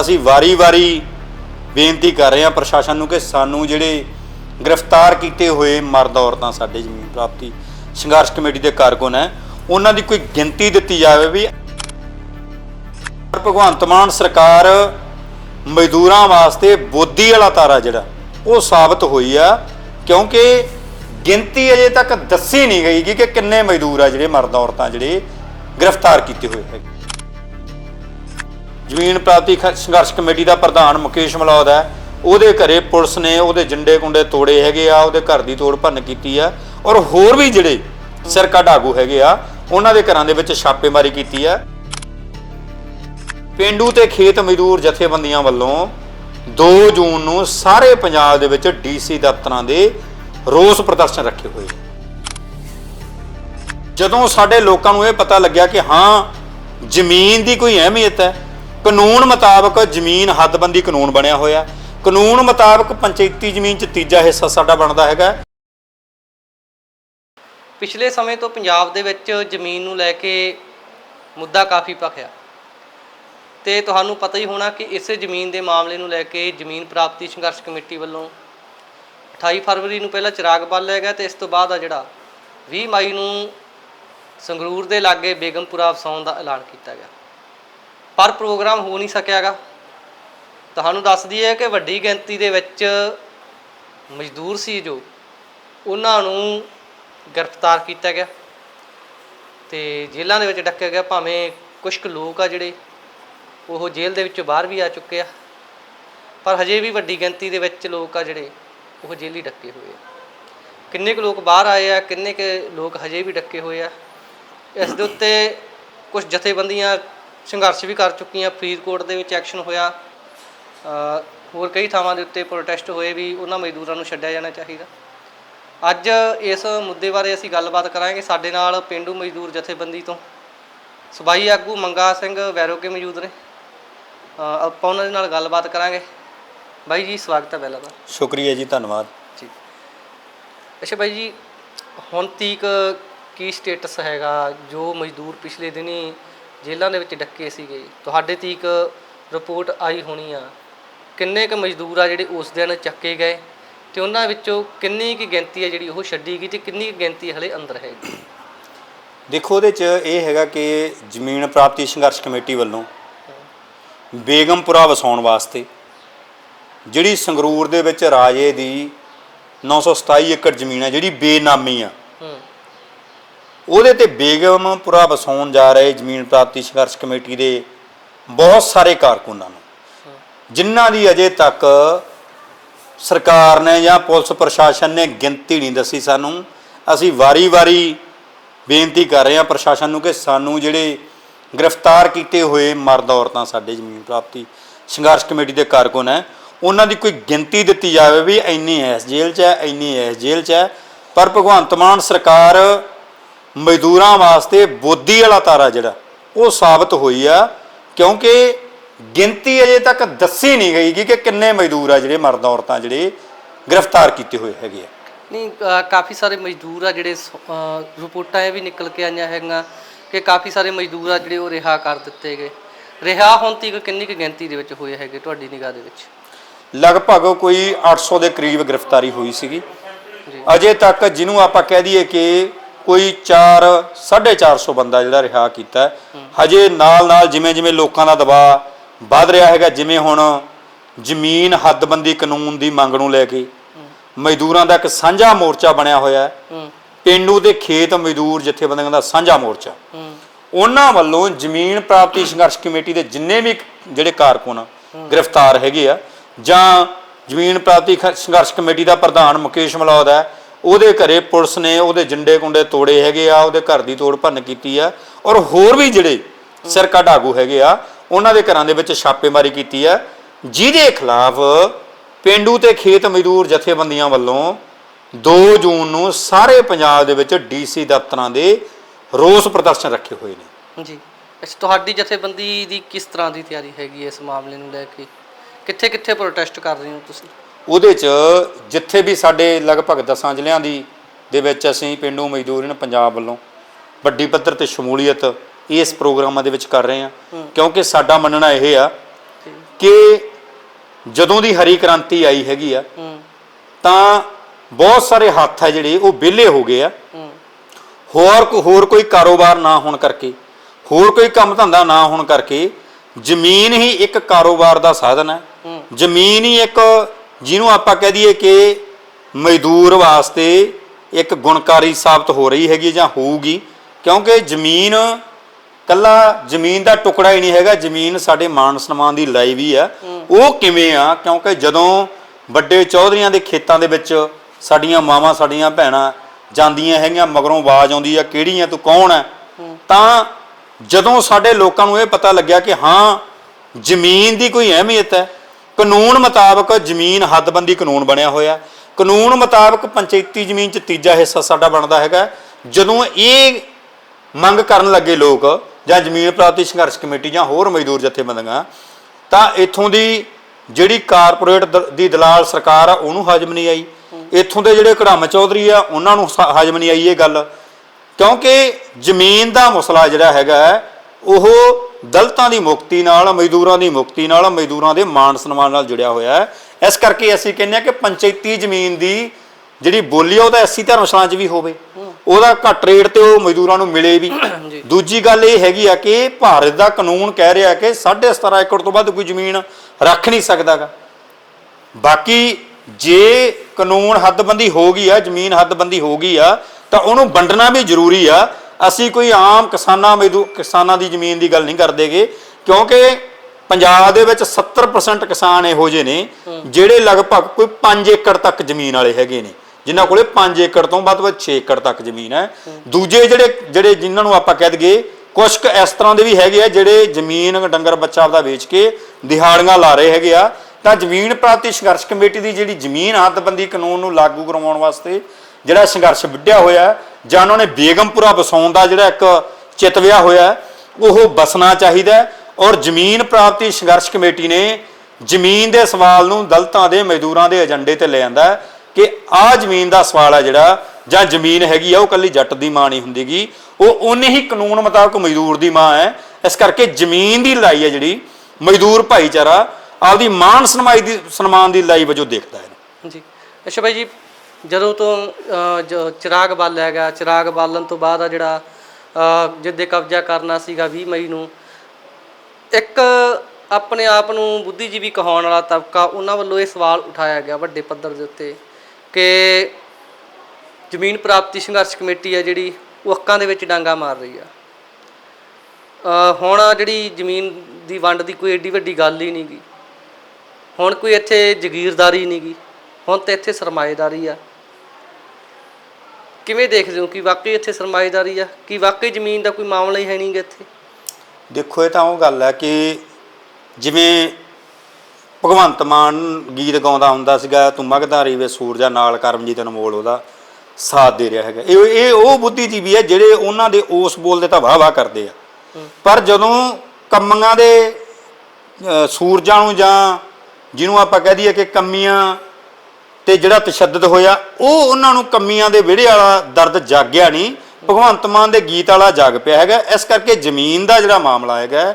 ਅਸੀਂ ਵਾਰੀ-ਵਾਰੀ ਬੇਨਤੀ ਕਰ ਰਹੇ ਹਾਂ ਪ੍ਰਸ਼ਾਸਨ ਨੂੰ ਕਿ ਸਾਨੂੰ ਜਿਹੜੇ ਗ੍ਰਿਫਤਾਰ ਕੀਤੇ ਹੋਏ ਮਰਦ ਔਰਤਾਂ ਸਾਡੇ ਜ਼ਮੀਨ ਪ੍ਰਾਪਤੀ ਸੰਘਰਸ਼ ਕਮੇਟੀ ਦੇ ਕਾਰਕੁਨ ਹੈ, ਉਹਨਾਂ ਦੀ ਕੋਈ ਗਿਣਤੀ ਦਿੱਤੀ ਜਾਵੇ ਵੀ ਭਗਵੰਤ ਮਾਨ ਸਰਕਾਰ ਮਜ਼ਦੂਰਾਂ ਵਾਸਤੇ ਬੋਦੀ ਵਾਲਾ ਤਾਰਾ ਜਿਹੜਾ, ਉਹ ਸਾਬਤ ਹੋਈ ਆ, ਕਿਉਂਕਿ ਗਿਣਤੀ ਅਜੇ ਤੱਕ ਦੱਸੀ ਨਹੀਂ ਗਈ ਗੀ ਕਿ ਕਿੰਨੇ ਮਜ਼ਦੂਰ ਆ ਜਿਹੜੇ ਮਰਦ ਔਰਤਾਂ ਜਿਹੜੇ ਗ੍ਰਿਫਤਾਰ ਕੀਤੇ ਹੋਏ ਹੈਗੇ। ਜ਼ਮੀਨ ਪ੍ਰਾਪਤੀ ਸੰਘਰਸ਼ ਕਮੇਟੀ ਦਾ ਪ੍ਰਧਾਨ ਮੁਕੇਸ਼ ਮਲੌਦ ਹੈ। ਉਹਦੇ ਘਰੇ ਪੁਲਿਸ ਨੇ ਉਹਦੇ ਜੰਡੇ ਕੁੰਡੇ ਤੋੜੇ ਹੈਗੇ ਆ, ਉਹਦੇ ਘਰ ਦੀ ਤੋੜ ਭੰਨ ਕੀਤੀ ਆ। ਔਰ ਹੋਰ ਵੀ ਜਿਹੜੇ ਸਿਰਕਾ ਢਾਗੂ ਹੈਗੇ ਆ, ਉਹਨਾਂ ਦੇ ਘਰਾਂ ਦੇ ਵਿੱਚ ਛਾਪੇਮਾਰੀ ਕੀਤੀ ਆ। ਪਿੰਡੂ ਤੇ ਖੇਤ ਮਜ਼ਦੂਰ ਜਥੇਬੰਦੀਆਂ ਵੱਲੋਂ 2 ਜੂਨ ਨੂੰ ਸਾਰੇ ਪੰਜਾਬ ਦੇ ਵਿੱਚ ਡੀਸੀ ਦਫ਼ਤਰਾਂ ਦੇ ਰੋਸ ਪ੍ਰਦਰਸ਼ਨ ਰੱਖੇ ਹੋਏ। ਜਦੋਂ ਸਾਡੇ ਲੋਕਾਂ ਨੂੰ ਇਹ ਪਤਾ ਲੱਗਿਆ ਕਿ ਹਾਂ, ਜ਼ਮੀਨ ਦੀ ਕੋਈ ਅਹਿਮੀਅਤ ਹੈ ਕਾਨੂੰਨ ਮੁਤਾਬਕ ਜ਼ਮੀਨ ਹੱਦਬੰਦੀ ਕਾਨੂੰਨ ਬਣਿਆ ਹੋਇਆ। ਕਾਨੂੰਨ ਮੁਤਾਬਕ ਪੰਚਾਇਤੀ ਜ਼ਮੀਨ 'ਚ ਤੀਜਾ ਹਿੱਸਾ ਸਾਡਾ ਬਣਦਾ ਹੈਗਾ। ਪਿਛਲੇ ਸਮੇਂ ਤੋਂ ਪੰਜਾਬ ਦੇ ਵਿੱਚ ਜ਼ਮੀਨ ਨੂੰ ਲੈ ਕੇ ਮੁੱਦਾ ਕਾਫੀ ਭਖਿਆ। ਤੇ ਤੁਹਾਨੂੰ ਪਤਾ ਹੀ ਹੋਣਾ ਕਿ ਇਸੇ ਜ਼ਮੀਨ ਦੇ ਮਾਮਲੇ ਨੂੰ ਲੈ ਕੇ ਜ਼ਮੀਨ ਪ੍ਰਾਪਤੀ ਸੰਘਰਸ਼ ਕਮੇਟੀ ਵੱਲੋਂ 28 ਫਰਵਰੀ ਨੂੰ ਪਹਿਲਾਂ ਚਿਰਾਗ ਬਾਲਿਆ ਗਿਆ ਤੇ ਇਸ ਤੋਂ ਬਾਅਦ ਆ ਜਿਹੜਾ 20 ਮਈ ਨੂੰ ਸੰਗਰੂਰ ਦੇ ਲਾਗੇ ਬੇਗਮਪੁਰਾ ਵਸਾਉਣ ਦਾ ਐਲਾਨ ਕੀਤਾ ਗਿਆ। ਪਰ ਪ੍ਰੋਗਰਾਮ ਹੋ ਨਹੀਂ ਸਕਿਆਗਾ। ਤੁਹਾਨੂੰ ਦੱਸ ਦਈਏ ਕਿ ਵੱਡੀ ਗਿਣਤੀ ਦੇ ਵਿੱਚ ਮਜ਼ਦੂਰ ਸੀ ਜੋ, ਉਹਨਾਂ ਨੂੰ ਗ੍ਰਿਫਤਾਰ ਕੀਤਾ ਗਿਆ ਤੇ ਜੇਲ੍ਹਾਂ ਦੇ ਵਿੱਚ ਡੱਕਿਆ ਗਿਆ। ਭਾਵੇਂ ਕੁਝ ਕੁ ਲੋਕ ਆ ਜਿਹੜੇ, ਉਹ ਜੇਲ੍ਹ ਦੇ ਵਿੱਚੋਂ ਬਾਹਰ ਵੀ ਆ ਚੁੱਕੇ ਆ, ਪਰ ਹਜੇ ਵੀ ਵੱਡੀ ਗਿਣਤੀ ਦੇ ਵਿੱਚ ਲੋਕ ਆ ਜਿਹੜੇ, ਉਹ ਜੇਲ੍ਹ ਹੀ ਡੱਕੇ ਹੋਏ ਆ। ਕਿੰਨੇ ਕੁ ਲੋਕ ਬਾਹਰ ਆਏ ਆ, ਕਿੰਨੇ ਕੁ ਲੋਕ ਹਜੇ ਵੀ ਡੱਕੇ ਹੋਏ ਆ। ਇਸ ਦੇ ਉੱਤੇ ਕੁਝ ਜਥੇਬੰਦੀਆਂ ਸੰਘਰਸ਼ ਵੀ ਕਰ ਚੁੱਕੀਆਂ ਫਰੀਦਕੋਟ ਦੇ ਵਿੱਚ ਐਕਸ਼ਨ ਹੋਇਆ। ਹੋਰ ਕਈ ਥਾਵਾਂ ਦੇ ਉੱਤੇ ਪ੍ਰੋਟੈਸਟ ਹੋਏ ਵੀ ਉਹਨਾਂ ਮਜ਼ਦੂਰਾਂ ਨੂੰ ਛੱਡਿਆ ਜਾਣਾ ਚਾਹੀਦਾ। ਅੱਜ ਇਸ ਮੁੱਦੇ ਬਾਰੇ ਅਸੀਂ ਗੱਲਬਾਤ ਕਰਾਂਗੇ ਸਾਡੇ ਨਾਲ ਪਿੰਡੂ ਮਜ਼ਦੂਰ ਜਥੇਬੰਦੀ ਤੋਂ। ਸਬਾਈ ਆਗੂ ਮੰਗਾ ਸਿੰਘ ਵੈਰੋਕੇ ਮੌਜੂਦ ਨੇ। ਆਪਾਂ ਉਹਨਾਂ ਦੇ ਨਾਲ ਗੱਲਬਾਤ ਕਰਾਂਗੇ। ਬਾਈ ਜੀ ਸਵਾਗਤ ਹੈ ਪਹਿਲਾਂ ਤਾਂ। ਸ਼ੁਕਰੀਆ ਜੀ ਧੰਨਵਾਦ। ਜੀ। ਅੱਛਾ ਬਾਈ ਜੀ ਹੁਣ ਤੀਕ ਕੀ ਸਟੇਟਸ ਹੈਗਾ? ਜੋ ਮਜ਼ਦੂਰ ਪਿਛਲੇ ਦਿਨੀ ਜੇਲ੍ਹਾਂ ਦੇ ਵਿੱਚ ਡੱਕੇ ਸੀਗੇ। ਤੁਹਾਡੇ ਤੀਕ ਰਿਪੋਰਟ ਆਈ ਹੋਣੀ ਆ। ਕਿੰਨੇ ਕੁ ਮਜ਼ਦੂਰ ਆ ਜਿਹੜੇ ਉਸ ਦਿਨ ਚੱਕੇ ਗਏ ਤੇ ਉਹਨਾਂ ਵਿੱਚੋਂ ਕਿੰਨੀ ਕੁ ਗਿਣਤੀ ਆ ਜਿਹੜੀ ਉਹ ਛੱਡੀ ਗਈ ਤੇ ਕਿੰਨੀ ਕੁ ਗਿਣਤੀ ਹਲੇ ਅੰਦਰ ਹੈਗੀ ਦੇਖੋ, ਉਹਦੇ 'ਚ ਇਹ ਹੈਗਾ ਕਿ ਜ਼ਮੀਨ ਪ੍ਰਾਪਤੀ ਸੰਘਰਸ਼ ਕਮੇਟੀ ਵੱਲੋਂ ਬੇਗਮਪੁਰਾ ਵਸਾਉਣ ਵਾਸਤੇ ਜਿਹੜੀ ਸੰਗਰੂਰ ਦੇ ਵਿੱਚ ਰਾਜੇ ਦੀ 927 ਏਕੜ ਜ਼ਮੀਨ ਹੈ ਜਿਹੜੀ ਬੇਨਾਮੀ ਆ ਉਹਦੇ ਤੇ ਬੇਗਮਪੁਰਾ ਵਸਾਉਣ ਜਾ ਰਹੇ ਜ਼ਮੀਨ ਪ੍ਰਾਪਤੀ ਸੰਘਰਸ਼ ਕਮੇਟੀ ਦੇ ਬਹੁਤ ਸਾਰੇ ਕਾਰਕੁਨਾਂ ਨੂੰ। ਜਿਨ੍ਹਾਂ ਦੀ ਅਜੇ ਤੱਕ ਸਰਕਾਰ ਨੇ ਜਾਂ ਪੁਲਿਸ ਪ੍ਰਸ਼ਾਸਨ ਨੇ ਗਿਣਤੀ ਨਹੀਂ ਦੱਸੀ ਸਾਨੂੰ। ਅਸੀਂ ਵਾਰੀ-ਵਾਰੀ ਬੇਨਤੀ ਕਰ ਰਹੇ ਹਾਂ ਪ੍ਰਸ਼ਾਸਨ ਨੂੰ ਕਿ ਸਾਨੂੰ ਜਿਹੜੇ ਗ੍ਰਿਫਤਾਰ ਕੀਤੇ ਹੋਏ ਮਰਦ ਔਰਤਾਂ ਸਾਡੇ ਜ਼ਮੀਨ ਪ੍ਰਾਪਤੀ ਸੰਘਰਸ਼ ਕਮੇਟੀ ਦੇ ਕਾਰਕੁਨ ਹੈ, ਉਹਨਾਂ ਦੀ ਕੋਈ ਗਿਣਤੀ ਦਿੱਤੀ ਜਾਵੇ ਵੀ ਇੰਨੀ ਇਸ ਜੇਲ੍ਹ 'ਚ ਹੈ, ਇੰਨੀ ਇਸ ਜੇਲ੍ਹ 'ਚ ਹੈ। ਪਰ ਭਗਵੰਤ ਮਾਨ ਸਰਕਾਰ ਮਜ਼ਦੂਰਾਂ ਵਾਸਤੇ ਬੋਦੀ ਵਾਲਾ ਤਾਰਾ ਜਿਹੜਾ ਉਹ ਸਾਬਤ ਹੋਈ ਆ ਕਿਉਂਕਿ ਗਿਣਤੀ ਅਜੇ ਤੱਕ ਦੱਸੀ ਨਹੀਂ ਗਈ ਕਿ ਕਿੰਨੇ ਮਜ਼ਦੂਰ ਆ ਜਿਹੜੇ ਮਰਦ ਔਰਤਾਂ ਜਿਹੜੇ ਗ੍ਰਿਫਤਾਰ ਕੀਤੇ ਹੋਏ ਹੈਗੇ ਆ। ਨਹੀਂ ਕਾਫੀ ਸਾਰੇ ਮਜ਼ਦੂਰ ਆ ਜਿਹੜੇ ਰਿਪੋਰਟਾਂ ਇਹ ਵੀ ਨਿਕਲ ਕੇ ਆਈਆਂ ਹੈਗੀਆਂ ਕਿ ਕਾਫੀ ਸਾਰੇ ਮਜ਼ਦੂਰ ਆ ਜਿਹੜੇ ਉਹ ਰਿਹਾ ਕਰ ਦਿੱਤੇ ਗਏ। ਰਿਹਾ ਹੁਣ ਤੱਕ ਕਿੰਨੀ ਕੁ ਗਿਣਤੀ ਦੇ ਵਿੱਚ ਹੋਏ ਹੈਗੇ ਤੁਹਾਡੀ ਨਿਗਾਹ ਦੇ ਵਿੱਚ? ਲਗਭਗ ਕੋਈ 800 ਦੇ ਕਰੀਬ ਗ੍ਰਿਫਤਾਰੀ ਹੋਈ ਸੀਗੀ। ਅਜੇ ਤੱਕ ਜਿਹਨੂੰ ਆਪਾਂ ਕਹਿ ਦਈਏ ਕਿ ਕੋਈ 4 450 ਬੰਦਾ ਜਿਹੜਾ ਰਿਹਾ ਕੀਤਾ। ਹਜੇ ਨਾਲ ਨਾਲ ਜਿਵੇਂ ਜਿਵੇਂ ਲੋਕਾਂ ਦਾ ਦਬਾਅ ਵੱਧ ਰਿਹਾ ਹੈਗਾ ਜਿਵੇਂ ਹੁਣ ਜ਼ਮੀਨ ਹੱਦਬੰਦੀ ਕਾਨੂੰਨ ਦੀ ਮੰਗ ਨੂੰ ਲੈ ਕੇ ਮਜ਼ਦੂਰਾਂ ਦਾ ਇੱਕ ਸਾਂਝਾ ਮੋਰਚਾ ਬਣਿਆ ਹੋਇਆ ਹੈ। ਪਿੰਡੂ ਦੇ ਖੇਤ ਮਜ਼ਦੂਰ ਜਥੇਬੰਦੀਆਂ ਦਾ ਸਾਂਝਾ ਮੋਰਚਾ। ਉਹਨਾਂ ਵੱਲੋਂ ਜ਼ਮੀਨ ਪ੍ਰਾਪਤੀ ਸੰਘਰਸ਼ ਕਮੇਟੀ ਦੇ ਜਿੰਨੇ ਵੀ ਜਿਹੜੇ ਕਾਰਕੁਨ ਗ੍ਰਿਫਤਾਰ ਹੈਗੇ ਆ ਜਾਂ ਜ਼ਮੀਨ ਪ੍ਰਾਪਤੀ ਸੰਘਰਸ਼ ਕਮੇਟੀ ਦਾ ਪ੍ਰਧਾਨ ਮੁਕੇਸ਼ ਮਲੌਦ ਹੈ ਉਹਦੇ ਘਰੇ ਪੁਲਿਸ ਨੇ ਉਹਦੇ ਜੰਡੇ ਕੁੰਡੇ ਤੋੜੇ ਹੈਗੇ ਆ, ਉਹਦੇ ਘਰ ਦੀ ਤੋੜ ਭੰਨ ਕੀਤੀ ਆ ਔਰ ਹੋਰ ਵੀ ਜਿਹੜੇ ਸਿਰਕਾ ਢਾਗੂ ਹੈਗੇ ਆ, ਉਹਨਾਂ ਦੇ ਘਰਾਂ ਦੇ ਵਿੱਚ ਛਾਪੇਮਾਰੀ ਕੀਤੀ ਆ, ਜਿਹਦੇ ਖਿਲਾਫ ਪਿੰਡੂ ਤੇ ਖੇਤ ਮਜ਼ਦੂਰ ਜਥੇਬੰਦੀਆਂ ਵੱਲੋਂ 2 ਜੂਨ ਨੂੰ ਸਾਰੇ ਪੰਜਾਬ ਦੇ ਵਿੱਚ ਡੀਸੀ ਦਫ਼ਤਰਾਂ ਦੇ ਰੋਸ ਪ੍ਰਦਰਸ਼ਨ ਰੱਖੇ ਹੋਏ ਨੇ। ਜੀ। ਅੱਛਾ, ਤੁਹਾਡੀ ਜਥੇਬੰਦੀ ਦੀ ਕਿਸ ਤਰ੍ਹਾਂ ਦੀ ਤਿਆਰੀ ਹੈਗੀ ਹੈ ਇਸ ਮਾਮਲੇ ਨੂੰ ਲੈ ਕੇ? ਕਿੱਥੇ ਕਿੱਥੇ ਪ੍ਰੋਟੈਸਟ ਕਰ ਰਹੇ ਹੋ ਤੁਸੀਂ? ਉਹਦੇ 'ਚ ਜਿੱਥੇ ਵੀ ਸਾਡੇ ਲਗਭਗ 10 ਜ਼ਿਲ੍ਹਿਆਂ ਦੀ ਦੇ ਵਿੱਚ ਅਸੀਂ ਪਿੰਡੂ ਮਜ਼ਦੂਰ ਯੂਨੀਅਨ ਪੰਜਾਬ ਵੱਲੋਂ ਵੱਡੀ ਪੱਧਰ ਤੇ ਸ਼ਮੂਲੀਅਤ ਇਸ ਪ੍ਰੋਗਰਾਮਾਂ ਦੇ ਵਿੱਚ ਕਰ ਰਹੇ ਹਾਂ। ਕਿਉਂਕਿ ਸਾਡਾ ਮੰਨਣਾ ਇਹ ਆ ਕਿ ਜਦੋਂ ਦੀ ਹਰੀ ਕ੍ਰਾਂਤੀ ਆਈ ਹੈਗੀ ਆ ਤਾਂ ਬਹੁਤ ਸਾਰੇ ਹੱਥ ਆ ਜਿਹੜੇ ਉਹ ਵਿਹਲੇ ਹੋ ਗਏ ਆ। ਹੋਰ ਕੋ- ਹੋਰ ਕੋਈ ਕਾਰੋਬਾਰ ਨਾ ਹੋਣ ਕਰਕੇ ਹੋਰ ਕੋਈ ਕੰਮ ਧੰਦਾ ਨਾ ਹੋਣ ਕਰਕੇ ਜ਼ਮੀਨ ਹੀ ਇੱਕ ਕਾਰੋਬਾਰ ਦਾ ਸਾਧਨ ਹੂੰ। ਜ਼ਮੀਨ ਹੀ ਇੱਕ ਜਿਹਨੂੰ ਆਪਾਂ ਕਹਿ ਦਈਏ ਕਿ ਮਜ਼ਦੂਰ ਵਾਸਤੇ ਇੱਕ ਗੁਣਕਾਰੀ ਸਾਬਤ ਹੋ ਰਹੀ ਹੈਗੀ ਜਾਂ ਹੋਊਗੀ ਕਿਉਂਕਿ ਜ਼ਮੀਨ ਕੱਲਾ ਜ਼ਮੀਨ ਦਾ ਟੁਕੜਾ ਹੀ ਨਹੀਂ ਹੈਗਾ ਜ਼ਮੀਨ ਸਾਡੇ ਮਾਨ ਸਨਮਾਨ ਦੀ ਲਾਈ ਵੀ ਆ। ਉਹ ਕਿਵੇਂ ਆ? ਕਿਉਂਕਿ ਜਦੋਂ ਵੱਡੇ ਚੌਧਰੀਆਂ ਦੇ ਖੇਤਾਂ ਦੇ ਵਿੱਚ ਸਾਡੀਆਂ ਮਾਵਾਂ ਸਾਡੀਆਂ ਭੈਣਾਂ ਜਾਂਦੀਆਂ ਹੈਗੀਆਂ ਮਗਰੋਂ ਆਵਾਜ਼ ਆਉਂਦੀ ਆ ਕਿਹੜੀ ਆ ਤੂੰ ਕੌਣ ਹੈ। ਤਾਂ ਜਦੋਂ ਸਾਡੇ ਲੋਕਾਂ ਨੂੰ ਇਹ ਪਤਾ ਲੱਗਿਆ ਕਿ ਹਾਂ ਜ਼ਮੀਨ ਦੀ ਕੋਈ ਅਹਿਮੀਅਤ ਹੈ ਕਾਨੂੰਨ ਮੁਤਾਬਕ ਜ਼ਮੀਨ ਹੱਦਬੰਦੀ ਕਾਨੂੰਨ ਬਣਿਆ ਹੋਇਆ। ਕਾਨੂੰਨ ਮੁਤਾਬਕ ਪੰਚਾਇਤੀ ਜ਼ਮੀਨ 'ਚ ਤੀਜਾ ਹਿੱਸਾ ਸਾਡਾ ਬਣਦਾ ਹੈਗਾ। ਜਦੋਂ ਇਹ ਮੰਗ ਕਰਨ ਲੱਗੇ ਲੋਕ ਜਾਂ ਜ਼ਮੀਨ ਪ੍ਰਾਪਤੀ ਸੰਘਰਸ਼ ਕਮੇਟੀ ਜਾਂ ਹੋਰ ਮਜ਼ਦੂਰ ਜਥੇਬੰਦੀਆਂ, ਤਾਂ ਇੱਥੋਂ ਦੀ ਜਿਹੜੀ ਕਾਰਪੋਰੇਟ ਦ- ਦੀ ਦਲਾਲ ਸਰਕਾਰ ਆ, ਉਹਨੂੰ ਹਜਮ ਨਹੀਂ ਆਈ। ਇੱਥੋਂ ਦੇ ਜਿਹੜੇ ਕੜਮ ਚੌਧਰੀ ਆ, ਉਹਨਾਂ ਨੂੰ ਸ- ਹਜਮ ਨਹੀਂ ਆਈ ਇਹ ਗੱਲ। ਕਿਉਂਕਿ ਜ਼ਮੀਨ ਦਾ ਮਸਲਾ ਜਿਹੜਾ ਹੈਗਾ, ਉਹ ਦਲਤਾਂ ਦੀ ਮੁਕਤੀ ਨਾਲ ਮਜ਼ਦੂਰਾਂ ਦੀ ਮੁਕਤੀ ਨਾਲ ਮਜ਼ਦੂਰਾਂ ਦੇ ਮਾਣ ਸਨਮਾਨ ਨਾਲ ਜੁੜਿਆ ਹੋਇਆ ਹੈ। ਇਸ ਕਰਕੇ ਅਸੀਂ ਕਹਿੰਦੇ ਹਾਂ ਕਿ ਪੰਚਾਇਤੀ ਜ਼ਮੀਨ ਦੀ ਜਿਹੜੀ ਬੋਲੀ ਆ ਉਹ ਤਾਂ 80 ਧਰਮਸ਼ਾਲਾਂ 'ਚ ਵੀ ਹੋਵੇ। ਉਹਦਾ ਘੱਟ ਰੇਟ ਤੇ ਉਹ ਮਜ਼ਦੂਰਾਂ ਨੂੰ ਮਿਲੇ ਵੀ। ਦੂਜੀ ਗੱਲ ਇਹ ਹੈਗੀ ਆ ਕਿ ਭਾਰਤ ਦਾ ਕਾਨੂੰਨ ਕਹਿ ਰਿਹਾ ਕਿ 17.5 ਏਕੜ ਤੋਂ ਵੱਧ ਕੋਈ ਜ਼ਮੀਨ ਰੱਖ ਨਹੀਂ ਸਕਦਾਗਾ ਬਾਕੀ ਜੇ ਕਾਨੂੰਨ ਹੱਦਬੰਦੀ ਹੋ ਗਈ ਆ ਜ਼ਮੀਨ ਹੱਦਬੰਦੀ ਹੋ ਗਈ ਆ ਤਾਂ ਉਹਨੂੰ ਵੰਡਣਾ ਵੀ ਜ਼ਰੂਰੀ ਆ। ਅਸੀਂ ਕੋਈ ਆਮ ਕਿਸਾਨਾਂ ਮਜ਼ਦੂ ਕਿਸਾਨਾਂ ਦੀ ਜ਼ਮੀਨ ਦੀ ਗੱਲ ਨਹੀਂ ਕਰਦੇਗੇ ਕਿਉਂਕਿ ਪੰਜਾਬ ਦੇ ਵਿੱਚ 70% ਕਿਸਾਨ ਇਹੋ ਜਿਹੇ ਨੇ ਜਿਹੜੇ ਲਗਭਗ ਕੋਈ 5 ਏਕੜ ਤੱਕ ਜ਼ਮੀਨ ਵਾਲੇ ਹੈਗੇ ਨੇ ਜਿਨ੍ਹਾਂ ਕੋਲੇ 5 ਏਕੜ ਤੋਂ ਵੱਧ ਵੱਧ 6 ਏਕੜ ਤੱਕ ਜ਼ਮੀਨ ਹੈ। ਦੂਜੇ ਜਿਹੜੇ ਜਿਹੜੇ ਜਿਨ੍ਹਾਂ ਨੂੰ ਆਪਾਂ ਕਹਿ ਦਈਏ ਕੁਝ ਕੁ ਇਸ ਤਰ੍ਹਾਂ ਦੇ ਵੀ ਹੈਗੇ ਆ ਜਿਹੜੇ ਜ਼ਮੀਨ ਡੰਗਰ ਬੱਚਾ ਆਪਦਾ ਵੇਚ ਕੇ ਦਿਹਾੜੀਆਂ ਲਾ ਰਹੇ ਹੈਗੇ ਆ ਤਾਂ ਜ਼ਮੀਨ ਪ੍ਰਾਪਤੀ ਸੰਘਰਸ਼ ਕਮੇਟੀ ਦੀ ਜਿਹੜੀ ਜ਼ਮੀਨ ਹੱਦਬੰਦੀ ਕਾਨੂੰਨ ਨੂੰ ਲਾਗੂ ਕਰਵਾਉਣ ਵਾਸਤੇ ਜਿਹੜਾ ਸੰਘਰਸ਼ ਵਿੱਢਿਆ ਹੋਇਆ ਜਾਂ ਉਹਨਾਂ ਨੇ ਬੇਗਮਪੁਰਾ ਵਸਾਉਣ ਦਾ ਜਿਹੜਾ ਇੱਕ ਚਿਤਵਿਆ ਹੋਇਆ ਉਹ ਬਸਣਾ ਚਾਹੀਦਾ ਔਰ ਜ਼ਮੀਨ ਪ੍ਰਾਪਤੀ ਸੰਘਰਸ਼ ਕਮੇਟੀ ਨੇ ਜ਼ਮੀਨ ਦੇ ਸਵਾਲ ਨੂੰ ਦਲਤਾਂ ਦੇ ਮਜ਼ਦੂਰਾਂ ਦੇ ਏਜੰਡੇ ਤੇ ਲੈ ਆਂਦਾ ਕਿ ਆਹ ਜ਼ਮੀਨ ਦਾ ਸਵਾਲ ਹੈ ਜਿਹੜਾ, ਜਾਂ ਜ਼ਮੀਨ ਹੈਗੀ ਆ, ਉਹ ਕੱਲੀ ਜੱਟ ਦੀ ਮਾਂ ਨਹੀਂ ਹੁੰਦੀਗੀ। ਉਹ ਉਹਨੇ ਹੀ ਕਾਨੂੰਨ ਮੁਤਾਬਕ ਮਜ਼ਦੂਰ ਦੀ ਮਾਂ ਹੈ, ਇਸ ਕਰਕੇ ਜ਼ਮੀਨ ਦੀ ਲੜਾਈ ਹੈ ਜਿਹੜੀ, ਮਜ਼ਦੂਰ ਭਾਈਚਾਰਾ ਆਪਦੀ ਮਾਨ ਸਨਮਾਈ ਦੀ ਸਨਮਾਨ ਦੀ ਲੜਾਈ ਵਜੋਂ ਦੇਖਦਾ ਹੈ। ਜੀ। ਅੱਛਾ ਭਾਈ ਜੀ ਜਦੋਂ ਤੋਂ ਅਹ, ਚਿਰਾਗ ਬਾਲਿਆ ਗਿਆ ਚਿਰਾਗ ਬਾਲਣ ਤੋਂ ਬਾਅਦ ਆ ਜਿਹੜਾ ਅਹ, ਜਿੱਦੇ ਕਬਜ਼ਾ ਕਰਨਾ ਸੀਗਾ 20 ਮਈ ਨੂੰ ਇੱਕ ਆਪਣੇ ਆਪ ਨੂੰ ਬੁੱਧੀਜੀਵੀ ਕਹਾਉਣ ਵਾਲਾ ਤਬਕਾ ਉਹਨਾਂ ਵੱਲੋਂ ਇਹ ਸਵਾਲ ਉਠਾਇਆ ਗਿਆ ਵੱਡੇ ਪੱਧਰ ਦੇ ਉੱਤੇ ਕਿ ਜ਼ਮੀਨ ਪ੍ਰਾਪਤੀ ਸੰਘਰਸ਼ ਕਮੇਟੀ ਆ ਜਿਹੜੀ ਉਹ ਹੱਕਾਂ ਦੇ ਵਿੱਚ ਡਾਂਗਾ ਮਾਰ ਰਹੀ ਆ। ਹੁਣ ਜਿਹੜੀ ਜ਼ਮੀਨ ਦੀ ਵੰਡ ਦੀ ਕੋਈ ਏਡੀ ਵੱਡੀ ਗੱਲ ਹੀ ਨਹੀਂ ਨਹੀਂਗੀ ਹੁਣ ਕੋਈ ਇੱਥੇ ਜ਼ਗੀਰਦਾਰੀ ਨਹੀਂ ਨਹੀਂਗੀ ਹੁਣ ਤੇ ਇੱਥੇ ਸਰਮਾਏਦਾਰੀ ਆ। ਕਿਵੇਂ ਦੇਖਦੇ ਹੋ ਕਿ ਵਾਕਈ ਇੱਥੇ ਸਰਮਾਏਦਾਰੀ ਆ? ਕਿ ਵਾਕਈ ਜ਼ਮੀਨ ਦਾ ਕੋਈ ਮਾਮਲਾ ਹੀ ਹੈ ਨਹੀਂਗਾ ਇੱਥੇ? ਦੇਖੋ ਇਹ ਤਾਂ ਉਹ ਗੱਲ ਹੈ ਕਿ ਜਿਵੇਂ ਭਗਵੰਤ ਮਾਨ ਗੀਤ ਗਾਉਂਦਾ ਹੁੰਦਾ ਸੀਗਾ ਤੂੰ ਮਗਧਾਰੀ ਵੇ ਸੂਰਜਾ ਨਾਲ ਕਰਮਜੀਤ ਅਨਮੋਲ ਉਹਦਾ ਸਾਥ ਦੇ ਰਿਹਾ ਹੈਗਾ। ਇਹ ਇਹ ਉਹ ਬੁੱਧੀਜੀਵੀ ਹੈ ਜਿਹੜੇ ਉਹਨਾਂ ਦੇ ਉਸ ਬੋਲ ਦੇ ਤਾਂ ਵਾਹ ਵਾਹ ਕਰਦੇ ਆ। ਪਰ ਜਦੋਂ ਕੰਮੀਆਂ ਦੇ ਸੂਰਜਾਂ ਨੂੰ ਜਾਂ ਜਿਹਨੂੰ ਆਪਾਂ ਕਹਿ ਦਈਏ ਕਿ ਕੰਮੀਆਂ ਤੇ ਜਿਹੜਾ ਤਸ਼ੱਦਦ ਹੋਇਆ, ਉਹ ਉਹਨਾਂ ਨੂੰ ਕੰਮੀਆਂ ਦੇ ਵਿਹੜੇ ਵਾਲਾ ਦਰਦ ਜਾਗਿਆ ਨਹੀਂ, ਭਗਵੰਤ ਮਾਨ ਦੇ ਗੀਤ ਵਾਲਾ ਜਾਗ ਪਿਆ ਹੈਗਾ। ਇਸ ਕਰਕੇ ਜ਼ਮੀਨ ਦਾ ਜਿਹੜਾ ਮਾਮਲਾ ਹੈਗਾ,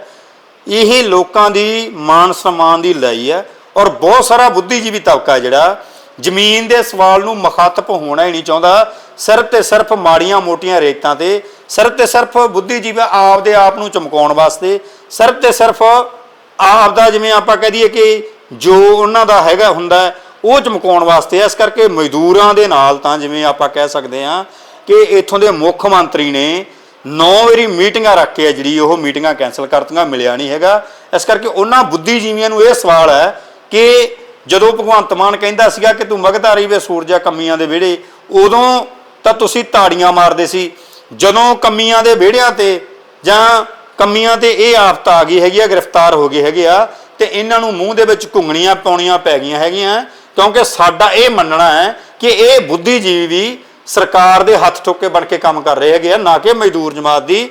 ਇਹ ਲੋਕਾਂ ਦੀ ਮਾਨ ਸਨਮਾਨ ਦੀ ਲੜਾਈ ਹੈ ਔਰ ਬਹੁਤ ਸਾਰਾ ਬੁੱਧੀਜੀਵੀ ਤਬਕਾ ਜਿਹੜਾ। ਜ਼ਮੀਨ ਦੇ ਸਵਾਲ ਨੂੰ ਮੁਖਾਤਬ ਹੋਣਾ ਹੀ ਨਹੀਂ ਚਾਹੁੰਦਾ। ਸਿਰਫ ਤੇ ਸਿਰਫ ਮਾੜੀਆਂ ਮੋਟੀਆਂ ਰੇਤਾਂ ਤੇ, ਸਿਰਫ ਤੇ ਸਿਰਫ ਬੁੱਧੀਜੀਵੀ ਆਪਦੇ ਆਪ ਨੂੰ ਚਮਕਾਉਣ ਵਾਸਤੇ, ਸਿਰਫ ਤੇ ਸਿਰਫ ਆਪ ਦਾ ਜਿਵੇਂ ਆਪਾਂ ਕਹਿ ਦਈਏ ਕਿ ਜੋ ਉਹਨਾਂ ਦਾ ਹੈਗਾ ਹੁੰਦਾ ਉਹ ਚਮਕਾਉਣ ਵਾਸਤੇ ਹੈ। ਇਸ ਕਰਕੇ ਮਜ਼ਦੂਰਾਂ ਦੇ ਨਾਲ ਤਾਂ ਜਿਵੇਂ ਆਪਾਂ ਕਹਿ ਸਕਦੇ ਹਾਂ ਕਿ ਇੱਥੋਂ ਦੇ ਮੁੱਖ ਮੰਤਰੀ ਨੇ 9 ਵਾਰੀ ਮੀਟਿੰਗਾਂ ਰੱਖ ਕੇ ਜਿਹੜੀ ਉਹ ਮੀਟਿੰਗਾਂ ਕੈਨਸਲ ਕਰਤੀਆਂ, ਮਿਲਿਆ ਨਹੀਂ ਹੈਗਾ। ਇਸ ਕਰਕੇ ਉਹਨਾਂ ਬੁੱਧੀਜੀਵੀਆਂ ਨੂੰ ਇਹ ਸਵਾਲ ਹੈ ਕਿ ਜਦੋਂ ਭਗਵੰਤ ਮਾਨ ਕਹਿੰਦਾ ਸੀਗਾ ਕਿ ਤੂੰ ਮਗਧਾਰੀ ਵੇ ਸੂਰਜਾ ਕੰਮੀਆਂ ਦੇ ਵਿਹੜੇ, ਉਦੋਂ ਤਾਂ ਤੁਸੀਂ ਤਾੜੀਆਂ ਮਾਰਦੇ ਸੀ। ਜਦੋਂ ਕੰਮੀਆਂ ਦੇ ਵਿਹੜਿਆਂ ਤੇ ਜਾਂ ਕੰਮੀਆਂ ਤੇ ਇਹ ਆਫਤ ਆ ਗਈ ਹੈਗੀ ਆ, ਗ੍ਰਿਫਤਾਰ ਹੋ ਗਏ ਹੈਗੇ ਆ, ਤੇ ਇਹਨਾਂ ਨੂੰ ਮੂੰਹ ਦੇ ਵਿੱਚ ਘੁੰਗਣੀਆਂ ਪਾਉਣੀਆਂ ਪੈ ਗਈਆਂ ਹੈਗੀਆਂ। ਕਿਉਂਕਿ ਸਾਡਾ ਇਹ ਮੰਨਣਾ ਹੈ ਕਿ ਇਹ ਬੁੱਧੀਜੀਵੀ ਸਰਕਾਰ ਦੇ ਹੱਥ ਠੋਕੇ ਬਣ ਕੇ ਕੰਮ ਕਰ ਰਹੇ ਹੈਗੇ ਆ, ਨਾ ਕਿ ਮਜ਼ਦੂਰ ਜਮਾਤ ਦੀ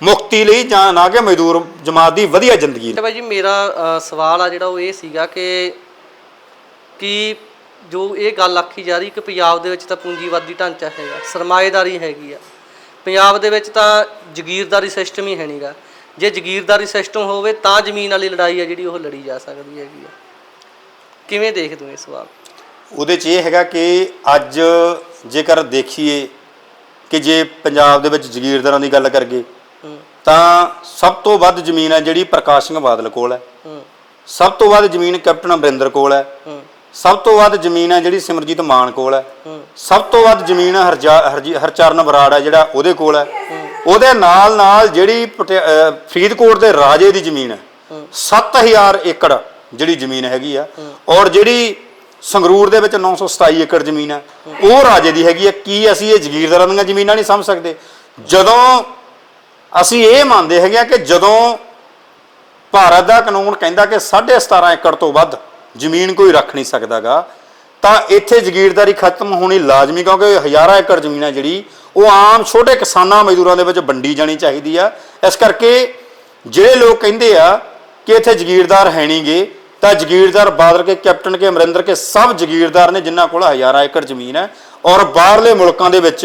ਮੁਕਤੀ ਲਈ ਜਾਂ ਨਾ ਕਿ ਮਜ਼ਦੂਰ ਜਮਾਤ ਦੀ ਵਧੀਆ ਜ਼ਿੰਦਗੀ ਲਈ। ਤੇ ਜੀ, ਮੇਰਾ ਸਵਾਲ ਆ ਜਿਹੜਾ ਉਹ ਇਹ ਸੀਗਾ ਕਿ ਕਿ ਜੋ ਇਹ ਗੱਲ ਆਖੀ ਜਾ ਰਹੀ ਕਿ ਪੰਜਾਬ ਦੇ ਵਿੱਚ ਤਾਂ ਪੂੰਜੀਵਾਦੀ ਢਾਂਚਾ ਹੈਗਾ, ਸਰਮਾਏਦਾਰੀ ਹੈਗੀ ਆ। ਪੰਜਾਬ ਦੇ ਵਿੱਚ ਤਾਂ ਜ਼ਗੀਰਦਾਰੀ ਸਿਸਟਮ ਹੀ ਹੈ ਨਹੀਂਗਾ ਜੇ ਜ਼ਗੀਰਦਾਰੀ ਸਿਸਟਮ ਹੋਵੇ ਤਾਂ ਜ਼ਮੀਨ ਵਾਲੀ ਲੜਾਈ ਹੈ ਜਿਹੜੀ ਉਹ ਲੜੀ ਜਾ ਸਕਦੀ ਹੈਗੀ ਆ। ਕਿਵੇਂ ਦੇਖਦੇ ਹੋ ਇਸ ਸਵਾਲ? ਉਹਦੇ 'ਚ ਇਹ ਹੈਗਾ ਕਿ ਅੱਜ ਜੇਕਰ ਦੇਖੀਏ ਕਿ ਜੇ ਪੰਜਾਬ ਦੇ ਵਿੱਚ ਜ਼ਗੀਰਦਾਰਾਂ ਦੀ ਗੱਲ ਕਰਗੇ ਤਾਂ ਸਭ ਤੋਂ ਵੱਧ ਜ਼ਮੀਨ ਹੈ ਜਿਹੜੀ ਪ੍ਰਕਾਸ਼ ਸਿੰਘ ਬਾਦਲ ਕੋਲ ਹੈ। ਸਭ ਤੋਂ ਵੱਧ ਜ਼ਮੀਨ ਕੈਪਟਨ ਅਮਰਿੰਦਰ ਕੋਲ ਹੈ। ਸਭ ਤੋਂ ਵੱਧ ਜ਼ਮੀਨ ਹੈ ਜਿਹੜੀ ਸਿਮਰਜੀਤ ਮਾਨ ਕੋਲ ਹੈ। ਸਭ ਤੋਂ ਵੱਧ ਜ਼ਮੀਨ ਹਰਚਰਨ ਬਰਾੜ ਹੈ ਜਿਹੜਾ ਉਹਦੇ ਕੋਲ ਹੈ। ਉਹਦੇ ਨਾਲ ਨਾਲ ਜਿਹੜੀ ਫਰੀਦਕੋਟ ਦੇ ਰਾਜੇ ਦੀ ਜ਼ਮੀਨ ਹੈ। 7000 ਏਕੜ ਜਿਹੜੀ ਜ਼ਮੀਨ ਹੈਗੀ ਆ, ਔਰ ਜਿਹੜੀ ਸੰਗਰੂਰ ਦੇ ਵਿੱਚ 927 ਏਕੜ ਜ਼ਮੀਨ ਆ, ਉਹ ਰਾਜੇ ਦੀ ਹੈਗੀ ਆ। ਕੀ ਅਸੀਂ ਇਹ ਜ਼ਗੀਰਦਾਰਾਂ ਦੀਆਂ ਜ਼ਮੀਨਾਂ ਨਹੀਂ ਸਮਝ ਸਕਦੇ? ਜਦੋਂ ਅਸੀਂ ਇਹ ਮੰਨਦੇ ਹੈਗੇ ਆ ਕਿ ਜਦੋਂ ਭਾਰਤ ਦਾ ਕਾਨੂੰਨ ਕਹਿੰਦਾ ਕਿ 17.5 ਏਕੜ ਤੋਂ ਵੱਧ ਜ਼ਮੀਨ ਕੋਈ ਰੱਖ ਨਹੀਂ ਸਕਦਾਗਾ, ਤਾਂ ਇੱਥੇ ਜ਼ਗੀਰਦਾਰੀ ਖਤਮ ਹੋਣੀ ਲਾਜ਼ਮੀ, ਕਿਉਂਕਿ ਹਜ਼ਾਰਾਂ ਏਕੜ ਜ਼ਮੀਨ ਹੈ ਜਿਹੜੀ, ਉਹ ਆਮ ਛੋਟੇ ਕਿਸਾਨਾਂ ਮਜ਼ਦੂਰਾਂ ਦੇ ਵਿੱਚ ਵੰਡੀ ਜਾਣੀ ਚਾਹੀਦੀ ਆ। ਇਸ ਕਰਕੇ ਜਿਹੜੇ ਲੋਕ ਕਹਿੰਦੇ ਆ ਕਿ ਇੱਥੇ ਜ਼ਗੀਰਦਾਰ ਹੈ ਨਹੀਂਗੇ ਤਾਂ ਜ਼ਗੀਰਦਾਰ ਬਾਦਲ ਕੇ, ਕੈਪਟਨ ਕੇ, ਅਮਰਿੰਦਰ ਕੇ ਸਭ ਜ਼ਗੀਰਦਾਰ ਨੇ ਜਿਨ੍ਹਾਂ ਕੋਲ ਹਜ਼ਾਰਾਂ ਏਕੜ ਜ਼ਮੀਨ ਹੈ ਔਰ ਬਾਹਰਲੇ ਮੁਲਕਾਂ ਦੇ ਵਿੱਚ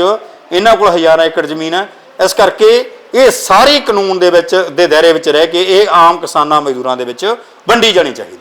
ਇਹਨਾਂ ਕੋਲ ਹਜ਼ਾਰਾਂ ਏਕੜ ਜ਼ਮੀਨ ਹੈ। ਇਸ ਕਰਕੇ ਇਹ ਸਾਰੇ ਕਾਨੂੰਨ ਦੇ ਵਿੱਚ, ਦੇ ਦਾਇਰੇ ਵਿੱਚ ਰਹਿ ਕੇ ਇਹ ਆਮ ਕਿਸਾਨਾਂ ਮਜ਼ਦੂਰਾਂ ਦੇ ਵਿੱਚ ਵੰਡੀ ਜਾਣੀ ਚਾਹੀਦੀ